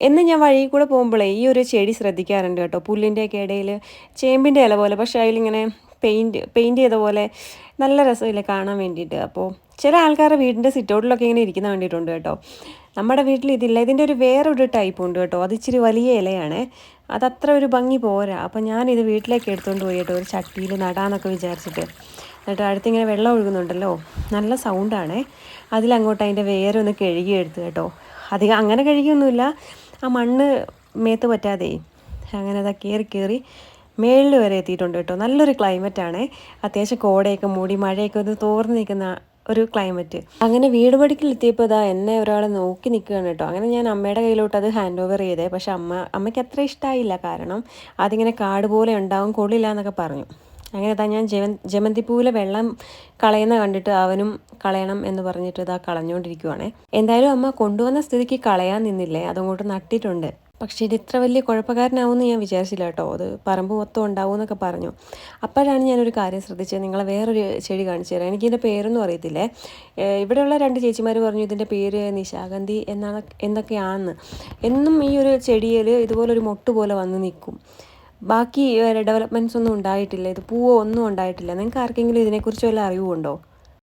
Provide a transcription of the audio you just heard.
എന്ന് ഞാൻ വഴി കൂടെ പോകുമ്പോഴേ ഈ ഒരു ചെടി ശ്രദ്ധിക്കാറുണ്ട് കേട്ടോ. പുല്ലിന്റെയൊക്കെ ഇടയിൽ ചേമ്പിന്റെ ഇല പോലെ പക്ഷേ അതിലിങ്ങനെ പെയിന്റ് പെയിന്റ് ചെയ്ത പോലെ നല്ല രസമില്ലേ കാണാൻ വേണ്ടിയിട്ട്. അപ്പോൾ ചില ആൾക്കാരുടെ വീടിന്റെ സിറ്റൗട്ടിലൊക്കെ ഇങ്ങനെ ഇരിക്കുന്ന വേണ്ടിയിട്ടുണ്ട് കേട്ടോ. നമ്മുടെ വീട്ടിൽ ഇതില്ല. ഇതിന്റെ ഒരു വേറൊരു ടൈപ്പ് ഉണ്ട് കേട്ടോ. അത് ഇച്ചിരി വലിയ ഇലയാണ്. അതത്ര ഒരു ഭംഗി പോരാ. അപ്പോൾ ഞാനിത് വീട്ടിലേക്ക് എടുത്തുകൊണ്ട് പോയി കേട്ടോ. ഒരു ചട്ടിയിൽ നടാന്നൊക്കെ വിചാരിച്ചിട്ട്. എന്നിട്ട് അടുത്തിങ്ങനെ വെള്ളം ഒഴുകുന്നുണ്ടല്ലോ. നല്ല സൗണ്ടാണേ അതിലങ്ങോട്ട് അതിന്റെ വേരൊന്ന് കഴുകിയെടുത്ത് കേട്ടോ. അധികം അങ്ങനെ കഴുകിയൊന്നുമില്ല. ആ മണ്ണ് മേത്ത് പറ്റാതെ അങ്ങനെ അതാ കയറി കയറി മേളിൽ വരെ എത്തിയിട്ടുണ്ട് കേട്ടോ. നല്ലൊരു ക്ലൈമറ്റാണ് അത്യാവശ്യം കോടയൊക്കെ മൂടി മഴയൊക്കെ ഒന്ന് തോർന്ന് നിൽക്കുന്ന ഒരു ക്ലൈമറ്റ് അങ്ങനെ വീട് പടിക്കൽ എത്തിയപ്പോൾ ഇതാ എന്നെ ഒരാൾ നോക്കി നിൽക്കുകയാണ് കേട്ടോ. അങ്ങനെ ഞാൻ അമ്മയുടെ കയ്യിലോട്ട് അത് ഹാൻഡ് ഓവർ ചെയ്തേ. പക്ഷെ അമ്മ അമ്മയ്ക്ക് അത്ര ഇഷ്ടമായില്ല കാരണം അതിങ്ങനെ കാട് പോലെ ഉണ്ടാവും കൊള്ളില്ല എന്നൊക്കെ പറഞ്ഞു. അങ്ങനെ താ ഞാൻ ജമ ജമന്തിപ്പൂവിലെ വെള്ളം കളയുന്ന കണ്ടിട്ട് അവനും കളയണം എന്ന് പറഞ്ഞിട്ട് ഇതാ കളഞ്ഞുകൊണ്ടിരിക്കുവാണേ എന്തായാലും അമ്മ കൊണ്ടുവന്ന സ്ഥിതിക്ക് കളയാൻ നിന്നില്ലേ? അതങ്ങോട്ട് നട്ടിട്ടുണ്ട്. പക്ഷേ ഇത് ഇത്ര വലിയ കുഴപ്പക്കാരനാവുമെന്ന് ഞാൻ വിചാരിച്ചില്ല കേട്ടോ. അത് പറമ്പ് മൊത്തം ഉണ്ടാവും എന്നൊക്കെ പറഞ്ഞു. അപ്പോഴാണ് ഞാനൊരു കാര്യം ശ്രദ്ധിച്ചത്. നിങ്ങളെ വേറൊരു ചെടി കാണിച്ചു തരാം. എനിക്കിതിന്റെ പേരൊന്നും അറിയത്തില്ലേ? ഇവിടെയുള്ള രണ്ട് ചേച്ചിമാർ പറഞ്ഞു ഇതിന്റെ പേര് നിശാഗന്ധി എന്നാണ് എന്തൊക്കെയാണെന്ന് എന്നും ഈ ഒരു ചെടിയിൽ ഇതുപോലൊരു മൊട്ട് പോലെ വന്ന് നിൽക്കും. ബാക്കി ഡെവലപ്മെന്റ്സ് ഒന്നും ഉണ്ടായിട്ടില്ല. ഇത് പൂവോ ഒന്നും ഉണ്ടായിട്ടില്ല. നിങ്ങൾക്ക് ആർക്കെങ്കിലും ഇതിനെക്കുറിച്ച് വല്ല അറിവുണ്ടോ?